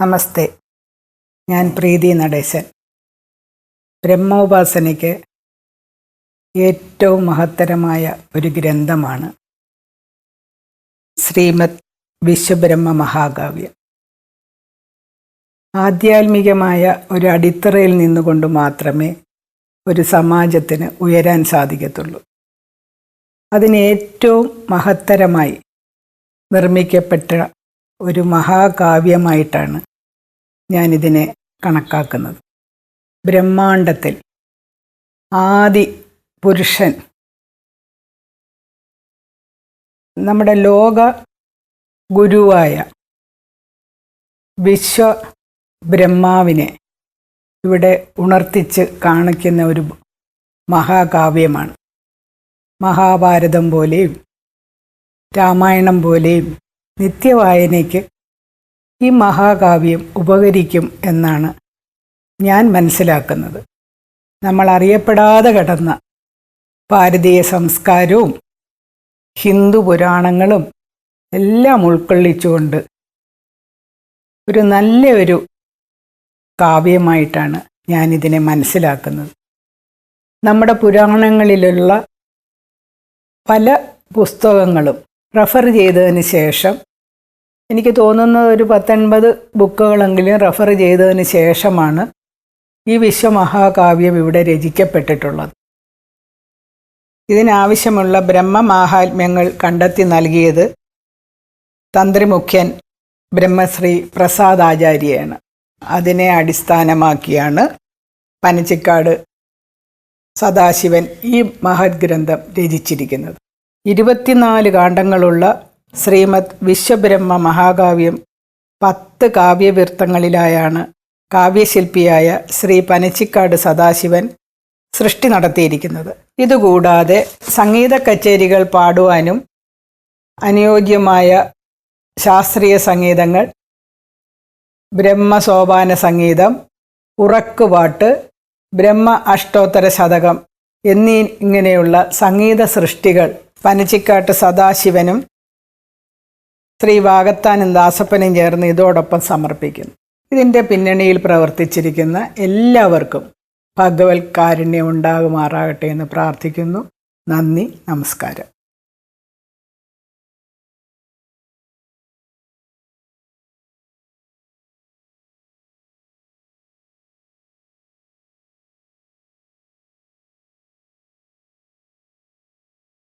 നമസ്തേ. ഞാൻ പ്രീതി നടേശൻ. ബ്രഹ്മോപാസനയ്ക്ക് ഏറ്റവും മഹത്തരമായ ഒരു ഗ്രന്ഥമാണ് ശ്രീമദ് വിശ്വബ്രഹ്മ മഹാകാവ്യം. ആധ്യാത്മികമായ ഒരു അടിത്തറയിൽ നിന്നുകൊണ്ട് മാത്രമേ ഒരു സമാജത്തിന് ഉയരാൻ സാധിക്കത്തുള്ളൂ. അതിന് ഏറ്റവും മഹത്തരമായി നിർമ്മിക്കപ്പെട്ട ഒരു മഹാകാവ്യമായിട്ടാണ് ഞാനിതിനെ കണക്കാക്കുന്നത്. ബ്രഹ്മാണ്ടത്തിൽ ആദി പുരുഷൻ നമ്മുടെ ലോക ഗുരുവായ വിശ്വ ബ്രഹ്മാവിനെ ഇവിടെ ഉണർത്തിച്ച് കാണിക്കുന്ന ഒരു മഹാകാവ്യമാണ്. മഹാഭാരതം പോലെയും രാമായണം പോലെയും നിത്യവായനയ്ക്ക് ഈ മഹാകാവ്യം ഉപകരിക്കും എന്നാണ് ഞാൻ മനസ്സിലാക്കുന്നത്. നമ്മൾ അറിയപ്പെടാതെ കിടന്ന ഭാരതീയ സംസ്കാരവും ഹിന്ദു പുരാണങ്ങളും എല്ലാം ഉൾക്കൊള്ളിച്ചുകൊണ്ട് ഒരു നല്ല ഒരു കാവ്യമായിട്ടാണ് ഞാനിതിനെ മനസ്സിലാക്കുന്നത്. നമ്മുടെ പുരാണങ്ങളിലുള്ള പല പുസ്തകങ്ങളും റെഫർ ചെയ്തതിന് ശേഷം എനിക്ക് തോന്നുന്നത് ഒരു പത്തൊൻപത് ബുക്കുകളെങ്കിലും റെഫർ ചെയ്തതിന് ശേഷമാണ് ഈ വിശ്വമഹാകാവ്യം ഇവിടെ രചിക്കപ്പെട്ടിട്ടുള്ളത്. ഇതിനാവശ്യമുള്ള ബ്രഹ്മമാഹാത്മ്യങ്ങൾ കണ്ടെത്തി നൽകിയത് തന്ത്രിമുഖ്യൻ ബ്രഹ്മശ്രീ പ്രസാദ് ആചാര്യയാണ് അതിനെ അടിസ്ഥാനമാക്കിയാണ് പനച്ചിക്കാട് സദാശിവൻ ഈ മഹത് ഗ്രന്ഥം രചിച്ചിരിക്കുന്നത്. ഇരുപത്തിനാല് കാണ്ഡങ്ങളുള്ള ശ്രീമദ് വിശ്വബ്രഹ്മ മഹാകാവ്യം പത്ത് കാവ്യവൃത്തങ്ങളിലായാണ് കാവ്യശില്പിയായ ശ്രീ പനച്ചിക്കാട് സദാശിവൻ സൃഷ്ടി നടത്തിയിരിക്കുന്നത്. ഇതുകൂടാതെ സംഗീത കച്ചേരികൾ പാടുവാനും അനുയോജ്യമായ ശാസ്ത്രീയ സംഗീതങ്ങൾ ബ്രഹ്മസോപാന സംഗീതം ഉറക്കുപാട്ട് ബ്രഹ്മ അഷ്ടോത്തര ശതകം എന്നീ ഇങ്ങനെയുള്ള സംഗീത സൃഷ്ടികൾ പനച്ചിക്കാട്ട് സദാശിവനും ശ്രീ വാഗത്താനും ദാസപ്പനും ചേർന്ന് ഇതോടൊപ്പം സമർപ്പിക്കുന്നു. ഇതിന്റെ പിന്നണിയിൽ പ്രവർത്തിച്ചിരിക്കുന്ന എല്ലാവർക്കും ഭഗവത് കാരുണ്യം ഉണ്ടാകുമാറാകട്ടെ എന്ന് പ്രാർത്ഥിക്കുന്നു. നന്ദി നമസ്കാരം.